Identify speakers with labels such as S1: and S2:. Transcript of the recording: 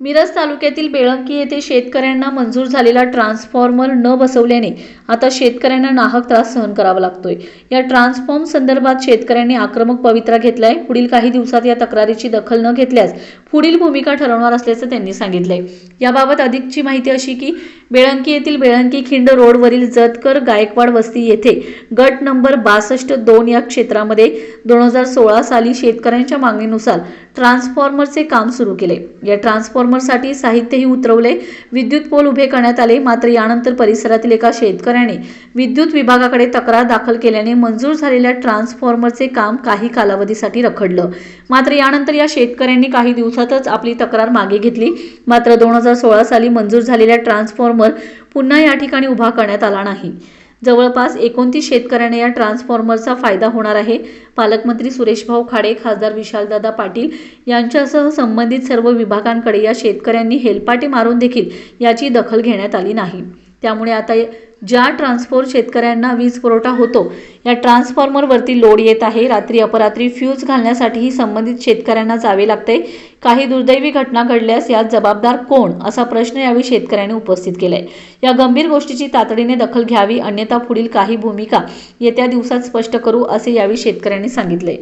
S1: मिरज तालुक्यातील बेळंकी येथे शेतकऱ्यांना मंजूर झालेला ट्रान्सफॉर्मर न बसवल्याने आता शेतकऱ्यांना नाहक त्रास सहन करावा लागतोय. या ट्रान्सफॉर्म संदर्भात शेतकऱ्यांनी आक्रमक पवित्रा घेतलाय. पुढील काही दिवसात या तक्रारीची दखल न घेतल्यास पुढील भूमिका ठरवणार असल्याचं त्यांनी सांगितलंय. याबाबत अधिकची माहिती अशी की बेळंकी येथील बेळंकी खिंड रोडवरील जतकर गायकवाड वस्ती येथे गट नंबर बासष्ट दोन या क्षेत्रामध्ये दोन हजार सोळा साली शेतकऱ्यांच्या मागणीनुसार ट्रान्सफॉर्मरचे काम सुरू केले. या ट्रान्सफॉर्मरसाठी साहित्यही उतरवले. विद्युत पोल उभे करण्यात आले मात्र यानंतर परिसरातील एका शेतकऱ्याने विद्युत विभागाकडे तक्रार दाखल केल्याने मंजूर झालेल्या ट्रान्सफॉर्मरचे काम काही कालावधीसाठी रखडलं. मात्र यानंतर या शेतकऱ्यांनी काही दिवसातच आपली तक्रार मागे घेतली. मात्र दोन हजार सोळा साली मंजूर झालेल्या ट्रान्सफॉर्मर पुन्हा या ठिकाणी उभा करण्यात आला नाही. जवळपास एकोणतीस शेतकऱ्यांना या ट्रान्सफॉर्मरचा फायदा होणार आहे. पालकमंत्री सुरेशभाऊ खाडे खासदार विशालदादा पाटील यांच्यासह संबंधित सर्व विभागांकडे या शेतकऱ्यांनी हेलपाटे मारून देखील याची दखल घेण्यात आली नाही. त्यामुळे आता ज्या ट्रान्सफॉर शेतकऱ्यांना वीज पुरवठा होतो या ट्रान्सफॉर्मरवरती लोड येत आहे. रात्री अपरात्री फ्यूज घालण्यासाठीही संबंधित शेतकऱ्यांना जावे लागते. काही दुर्दैवी घटना घडल्यास यात जबाबदार कोण? असा प्रश्न यावेळी शेतकऱ्यांनी उपस्थित केलाय. या गंभीर गोष्टीची तातडीने दखल घ्यावी अन्यथा पुढील काही भूमिका येत्या दिवसात स्पष्ट करू असे यावेळी शेतकऱ्यांनी सांगितले.